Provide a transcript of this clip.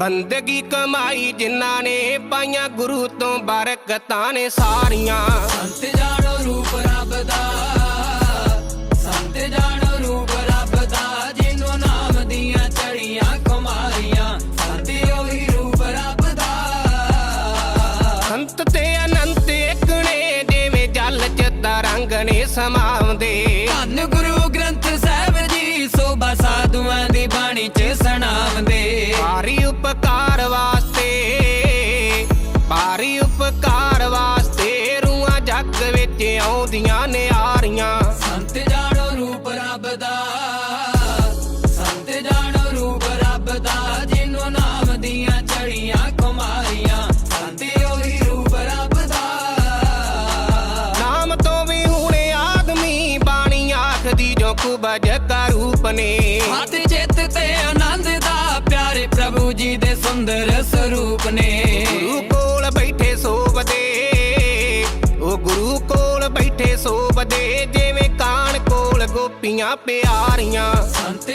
ਬੰਦਗੀ ਕਮਾਈ ਜਿਨ੍ਹਾਂ ਨੇ ਪਾਈਆਂ ਗੁਰੂ ਤੋਂ ਬਰਕਤਾਂ ਨੇ ਸਾਰੀਆਂ। ਸੰਤ ਜਾਣੋ ਰੂਪ ਰੱਬ ਦਾ ਸੰਤ ਜਾਣੋ ਰੂਪ ਰੱਬ ਦਾ ਜਿਨ੍ਹਾਂ ਨਾਮ ਦੀਆਂ ਚੜੀਆਂ ਕੁਮਾਰੀਆਂ ਸੰਤ ਉਹੀ ਰੂਪ ਰੱਬ ਦਾ। ਸੰਤ ਤੇ ਅਨੰਤ ਇੱਕ ਨੇ ਜਿਵੇਂ ਜਲ ਚ ਤਰੰਗ ਨੇ ਸਮਾਉਂਦੇ। ਧੰਨ ਗੁਰੂ ਗ੍ਰੰਥ ਸਾਹਿਬ ਜੀ ਸੋਭਾ ਸਾਧੂਆਂ ਦੀ ਬਾਣੀ ਚ ਆਉਂਦੀਆਂ ਨੇ ਆਰੀਆਂ ਸੰਤ ਜਾਣੋ ਰੂਪ ਰੱਬ ਦਾ। ਸੰਤ ਜਾਣੋ ਰੂਪ ਰੱਬ ਦਾ ਜਿਨ੍ਹਾਂ ਨਾਮ ਦੀਆਂ ਚੜੀਆਂ ਕੁਮਾਰੀਆਂ। ਸੰਤ ਉਹੀ ਰੂਪ ਰੱਬ ਦਾ। ਨਾਮ ਤੋਂ ਵੀ ਹੁਣੇ ਆਦਮੀ ਬਾਣੀ ਆਖਦੀ ਜੋ ਕੁਬਜ ਕਾ ਰੂਪ ਨੇ। ਹੱਥ ਚਿੱਤ ਤੇ ਆਨੰਦ ਦਾ ਪਿਆਰੇ ਪ੍ਰਭੂ ਜੀ ਦੇ ਸੁੰਦਰ ਸਰੂਪ ਨੇ। ਕੋਲ ਬੈਠੇ ਸੋਵਦੇ ਜਿਵੇਂ ਕਾਨ ਕੋਲ ਗੋਪੀਆਂ ਪਿਆਰੀਆਂ। ਸੰਤ